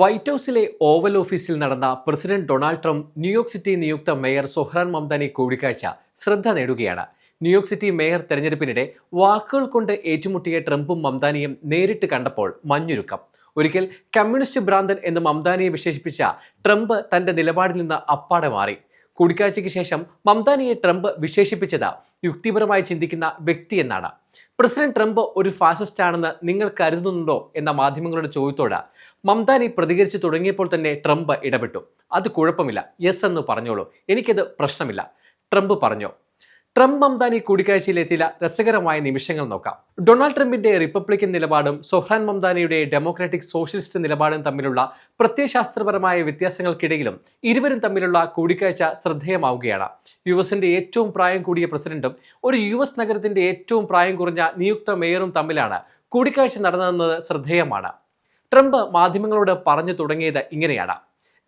White ഹൗസിലെ oval ഓഫീസിൽ നടന്ന president Donald Trump New York city നിയുക്ത മേയർ സൊഹ്റാൻ മംദാനി കൂടിക്കാഴ്ച ശ്രദ്ധ നേടുകയാണ്. ന്യൂയോർക്ക് സിറ്റി മേയർ തെരഞ്ഞെടുപ്പിനിടെ വാക്കുകൾ കൊണ്ട് ഏറ്റുമുട്ടിയ ട്രംപും മംദാനിയും നേരിട്ട് കണ്ടപ്പോൾ മഞ്ഞുരുക്കം. ഒരിക്കൽ കമ്മ്യൂണിസ്റ്റ് ഭ്രാന്തൻ എന്ന് മംദാനിയെ വിശേഷിപ്പിച്ച ട്രംപ് തന്റെ നിലപാടിൽ നിന്ന് അപ്പാടെ മാറി. കൂടിക്കാഴ്ചയ്ക്ക് ശേഷം മംദാനിയെ ട്രംപ് വിശേഷിപ്പിച്ചത് യുക്തിപരമായി ചിന്തിക്കുന്ന വ്യക്തി എന്നാണ് പ്രസിഡന്റ് ട്രംപ് ഒരു ഫാസിസ്റ്റ് ആണെന്ന് നിങ്ങൾ കരുതുന്നുണ്ടോ എന്ന മാധ്യമങ്ങളുടെ ചോദ്യത്തോട് മംദാനി പ്രതികരിച്ചു തുടങ്ങിയപ്പോൾ തന്നെ ട്രംപ് ഇടപെട്ടു. അത് കുഴപ്പമില്ല. യെസ് എന്ന് പറഞ്ഞോളൂ. എനിക്കത് പ്രശ്നമില്ല. ട്രംപ് പറഞ്ഞു? ട്രംപ് മംദാനി കൂടിക്കാഴ്ചയിലെത്തിയ രസകരമായ നിമിഷങ്ങൾ നോക്കാം. ഡൊണാൾഡ് ട്രംപിന്റെ റിപ്പബ്ലിക്കൻ നിലപാടും സൊഹ്റാൻ മംദാനിയുടെ ഡെമോക്രാറ്റിക് സോഷ്യലിസ്റ്റ് നിലപാടും തമ്മിലുള്ള പ്രത്യയശാസ്ത്രപരമായ വ്യത്യാസങ്ങൾക്കിടയിലും ഇരുവരും തമ്മിലുള്ള കൂടിക്കാഴ്ച ശ്രദ്ധേയമാവുകയാണ്. യു എസിന്റെ ഏറ്റവും പ്രായം കൂടിയ പ്രസിഡന്റും ഒരു യു എസ് നഗരത്തിന്റെ ഏറ്റവും പ്രായം കുറഞ്ഞ നിയുക്ത മേയറും തമ്മിലാണ് കൂടിക്കാഴ്ച നടന്നതെന്നത് ശ്രദ്ധേയമാണ്. ട്രംപ് മാധ്യമങ്ങളോട് പറഞ്ഞു തുടങ്ങിയത് ഇങ്ങനെയാണ്.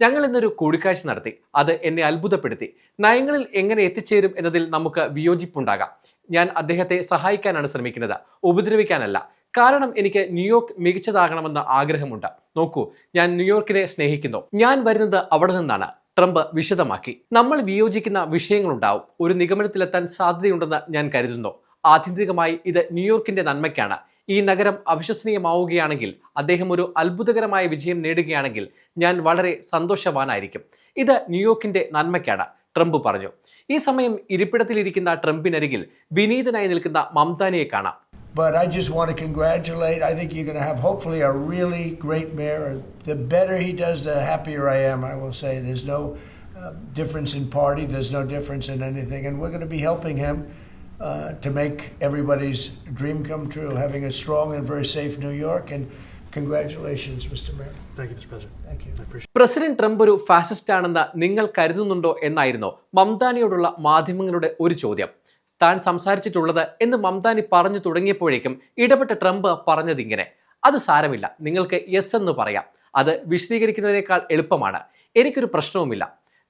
ഞങ്ങൾ ഇന്നൊരു കൂടിക്കാഴ്ച നടത്തി. അത് എന്നെ അത്ഭുതപ്പെടുത്തി. നയങ്ങളിൽ എങ്ങനെ എത്തിച്ചേരും എന്നതിൽ നമുക്ക് വിയോജിപ്പുണ്ടാകാം. ഞാൻ അദ്ദേഹത്തെ സഹായിക്കാനാണ് ശ്രമിക്കുന്നത്. ഉപദ്രവിക്കാനല്ല. കാരണം എനിക്ക് ന്യൂയോർക്ക് മികച്ചതാകണമെന്ന ആഗ്രഹമുണ്ട്. നോക്കൂ ഞാൻ ന്യൂയോർക്കിനെ സ്നേഹിക്കുന്നു. ഞാൻ വരുന്നത് അവിടെ നിന്നാണ്. ട്രംപ് വിശദമാക്കി. നമ്മൾ വിയോജിക്കുന്ന വിഷയങ്ങളുണ്ടാവും. ഒരു നിഗമനത്തിലെത്താൻ സാധ്യതയുണ്ടെന്ന് ഞാൻ കരുതുന്നു. ആത്യന്തികമായി ഇത് ന്യൂയോർക്കിന്റെ നന്മയ്ക്കാണ്. ഈ നഗരം അവിശ്വസനീയമാവുകയാണെങ്കിൽ അദ്ദേഹം ഒരു അത്ഭുതകരമായ വിജയം നേടുകയാണെങ്കിൽ ഞാൻ വളരെ സന്തോഷവാനായിരിക്കും ഇത് ന്യൂയോർക്കിന്റെ നന്മയ്ക്കാണ് ട്രംപ് പറഞ്ഞു ഈ സമയം ഇരിപ്പിടത്തിലിരിക്കുന്ന ട്രംപിനരികിൽ വിനീതനായി നിൽക്കുന്ന മംതാനിയെ കാണാം But I just want to congratulate. I think you're going to have hopefully a really great mayor. The better he does, the happier I am. I will say there's no uh, difference in party. There's no difference in anything, and we're going to be helping him uh, to make everybody's dream come true. Having a strong and very safe New York. And congratulations, Mr. Mayor. Thank you, Mr. President. Thank you. I appreciate president Trump ഒരു fascist ആണെന്ന് നിങ്ങൾ കരുതുന്നുണ്ടോ എന്നായിരുന്നു മംതാനിയോടുള്ള മാധ്യമങ്ങളുടെ ഒരു ചോദ്യം താൻ സംസാരിച്ചിട്ടുള്ളത് എന്ന് മംതാനി പറഞ്ഞു തുടങ്ങിയപ്പോഴേക്കും ഇടപെട്ട ട്രംപ് പറഞ്ഞതിങ്ങനെ അത് സാരമില്ല നിങ്ങൾക്ക് യെസ് എന്ന് പറയാം അത് വിശദീകരിക്കുന്നതിനേക്കാൾ എളുപ്പമാണ് എനിക്കൊരു പ്രശ്നവുമില്ല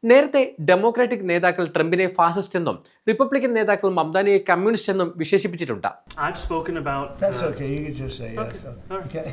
നേരത്തെ ഡെമോക്രാറ്റിക് നേതാക്കൾ ട്രംപിനെ ഫാസിസ്റ്റ് എന്നും റിപ്പബ്ലിക്കൻ നേതാക്കൾ മംദാനിയെ കമ്മ്യൂണിസ്റ്റ് എന്നും വിശേഷിപ്പിച്ചിട്ടുണ്ട് I've spoken about. That's okay. You can just say. Okay. All right. Okay.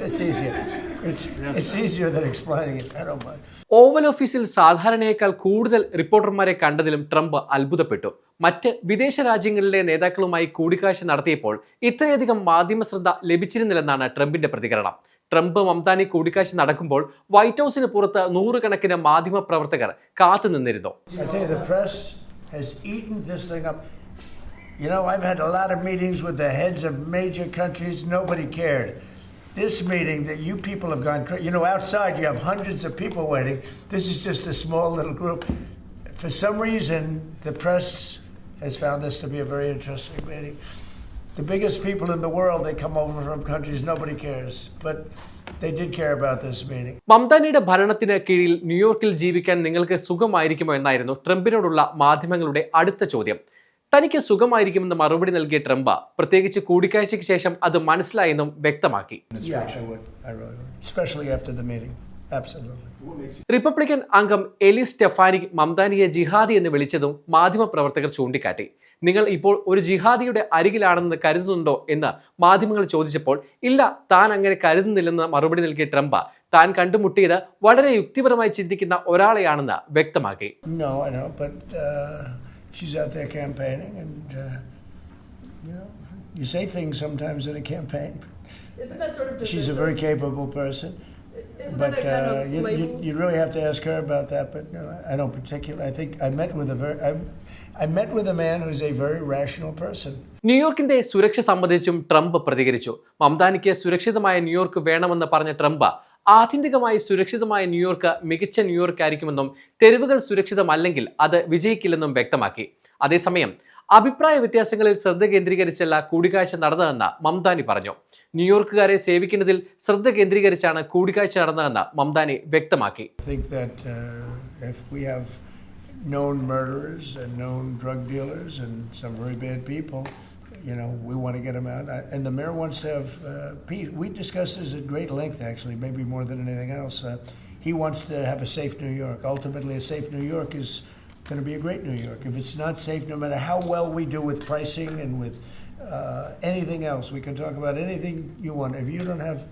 It's easier. It's, it's easier than explaining it. I don't mind. Oval ഓഫീസിൽ സാധാരണയേക്കാൾ കൂടുതൽ റിപ്പോർട്ടർമാരെ കണ്ടതിലും ട്രംപ് അത്ഭുതപ്പെട്ടു മറ്റ് വിദേശ രാജ്യങ്ങളിലെ നേതാക്കളുമായി കൂടിക്കാഴ്ച നടത്തിയപ്പോൾ ഇത്രയധികം മാധ്യമ ശ്രദ്ധ ലഭിച്ചിരുന്നില്ലെന്നാണ് ട്രംപിന്റെ പ്രതികരണം ട്രംപ് മംതാനി കൂടിക്കാഴ്ച നടക്കുമ്പോൾ വൈറ്റ് ഹൗസിന് പുറത്ത് നൂറുകണക്കിന് മാധ്യമ പ്രവർത്തകർ കാത്തു നിന്നിരുന്നു you, know, I've had a lot of meetings with the heads of major countries. Nobody cared. This meeting that you people have gone, crazy. you know, outside you have hundreds of people waiting. This is just a small little group. For some reason, the press has found this to be a very interesting meeting. The biggest people in the world, they come over from countries nobody cares. But they did care about this meeting. മംതാനിയുടെ ഭരണത്തിന് കീഴിൽ ന്യൂയോർക്കിൽ ജീവിക്കാൻ നിങ്ങൾക്ക് സുഖമായിരിക്കുമോ എന്നായിരുന്നു ട്രംപിനോടുള്ള മാധ്യമങ്ങളുടെ അടുത്ത ചോദ്യം തനിക്ക് സുഖമായിരിക്കുമെന്ന് മറുപടി നൽകിയ ട്രംപ് പ്രത്യേകിച്ച് കൂടിക്കാഴ്ചയ്ക്ക് ശേഷം അത് മനസ്സിലായെന്നും വ്യക്തമാക്കി. റിപ്പബ്ലിക്കൻ അംഗം എലി സ്റ്റെഫാനി മംതാനിയെ ജിഹാദി എന്ന് വിളിച്ചതും മാധ്യമപ്രവർത്തകർ ചൂണ്ടിക്കാട്ടി നിങ്ങൾ ഇപ്പോൾ ഒരു ജിഹാദിയുടെ അരികിലാണെന്ന് കരുതുന്നുണ്ടോ എന്ന് മാധ്യമങ്ങൾ ചോദിച്ചപ്പോൾ ഇല്ല താൻ അങ്ങനെ കരുതുന്നില്ലെന്ന് മറുപടി നൽകിയ ട്രംപ് താൻ കണ്ടുമുട്ടിയത് വളരെ യുക്തിപരമായി ചിന്തിക്കുന്ന ഒരാളെയാണെന്ന് വ്യക്തമാക്കി No, I don't. But uh, she's out there campaigning, and uh, you know, you say things sometimes in a campaign. Isn't that sort of divisive? She's a very capable person, Isn't but uh, you, you, you really have to ask her about that. But no, I don't particularly. I think I met with a very. I, I met with a man who's a very rational person. ന്യൂയോർക്കിന്റെ സുരക്ഷ സംബന്ധിച്ചും Trump പ്രതികരിച്ചു. മംദാനിക്ക് സുരക്ഷിതമായ New York വേണമെന്ന് പറഞ്ഞ Trump ആത്യന്തികമായി സുരക്ഷിതമായ New York മികച്ച New York ആയിരിക്കുമെന്നും തെരുവുകൾ സുരക്ഷിതമല്ലെങ്കിൽ അത് വിജയിക്കില്ലെന്നും വ്യക്തമാക്കി. അതേസമയം അഭിപ്രായ വ്യത്യാസങ്ങളിൽ ശ്രദ്ധ കേന്ദ്രീകരിച്ചല്ല കൂടിക്കാഴ്ച നടന്നതെന്ന് മംദാനി പറഞ്ഞു. ന്യൂയോർക്കുകാരെ സേവിക്കുന്നതിൽ ശ്രദ്ധ കേന്ദ്രീകരിച്ചാണ് കൂടിക്കാഴ്ച നടന്നതെന്ന് മംദാനി വ്യക്തമാക്കി. Known murderers and known drug dealers and some very bad people, you know, we want to get them out. I- And the mayor wants to have uh, peace. We discussed this at great length, actually, maybe more than anything else. Uh, he wants to have a safe New York. Ultimately, a safe New York is going to be a great New York. If it's not safe, no matter how well we do with pricing and with uh, anything else, we can talk about anything you want. If you don't have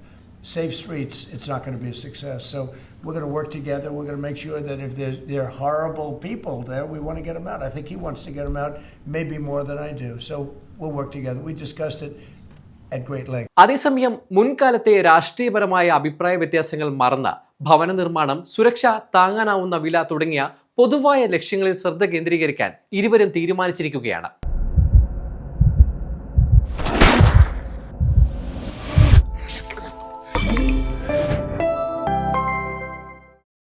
safe streets, it's not going to be a success. So we're going to work together. We're going to make sure that if there's, there are horrible people there, we want to get them out. I think he wants to get them out maybe more than I do. So we'll work together. We discussed it at great. അതേസമയം മുൻകാലത്തെ രാഷ്ട്രീയപരമായ അഭിപ്രായ വ്യത്യാസങ്ങൾ മറന്ന ഭവന നിർമ്മാണം സുരക്ഷ താങ്ങാനാവുന്ന വില തുടങ്ങിയ പൊതുവായ ലക്ഷ്യങ്ങളിൽ ശ്രദ്ധ കേന്ദ്രീകരിക്കാൻ ഇരുവരും തീരുമാനിച്ചിരിക്കുകയാണ്